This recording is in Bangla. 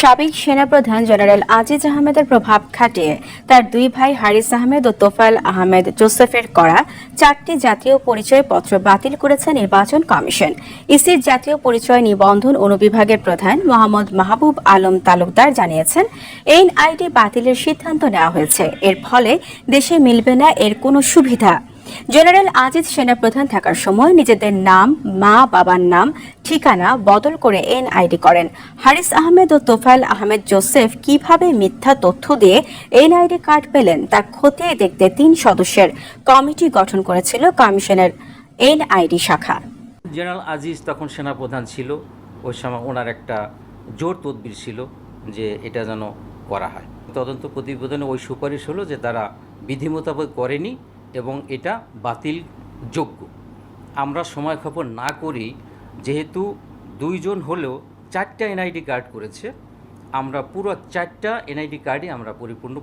সাবেক সেনাপ্রধান জেনারেল আজিজ আহমেদের প্রভাব খাটিয়ে তার দুই ভাই হারিস আহমেদ ও তোফাল আহমেদ জোসেফের করা চারটি জাতীয় পরিচয়পত্র বাতিল করেছে নির্বাচন কমিশন। ইসির জাতীয় পরিচয় নিবন্ধন অনুবিভাগের প্রধান মোহাম্মদ মাহবুব আলম তালুকদার জানিয়েছেন, এনআইডি বাতিলের সিদ্ধান্ত নেওয়া হয়েছে। এর ফলে দেশে মিলবে না, এর কোনো সুবিধা। জেনারেল আজিজ সেনাপ্রধান থাকার সময় নিজেদের নাম, মা, বাবার নাম, ঠিকানা বদল করে এনআইডি করেন। হারিস আহমেদ ও তোফায়েল আহমেদ জোসেফ কীভাবে মিথ্যা তথ্য দিয়ে এনআইডি কার্ড পেলেন তা খতিয়ে দেখতে তিন সদস্যের কমিটি গঠন করেছিল কমিশনের এনআইডি শাখা। জেনারেল আজিজ তখন সেনাপ্রধান ছিল। ওই সময় ওনার একটা জোর তদবির ছিল যে এটা যেন করা হয়। তদন্ত প্রতিবেদনে ওই সুপারিশ হলো যে তারা বিধি মোতাবেক করেনি। এবং এটা বাতিল যোগ্য। আমরা সময় খবর না করি, যেহেতু দুইজন হলেও চারটা এনআইডি কার্ড করেছে, আমরা পুরো চারটা এনআইডি কার্ডই আমরা পরিপূর্ণ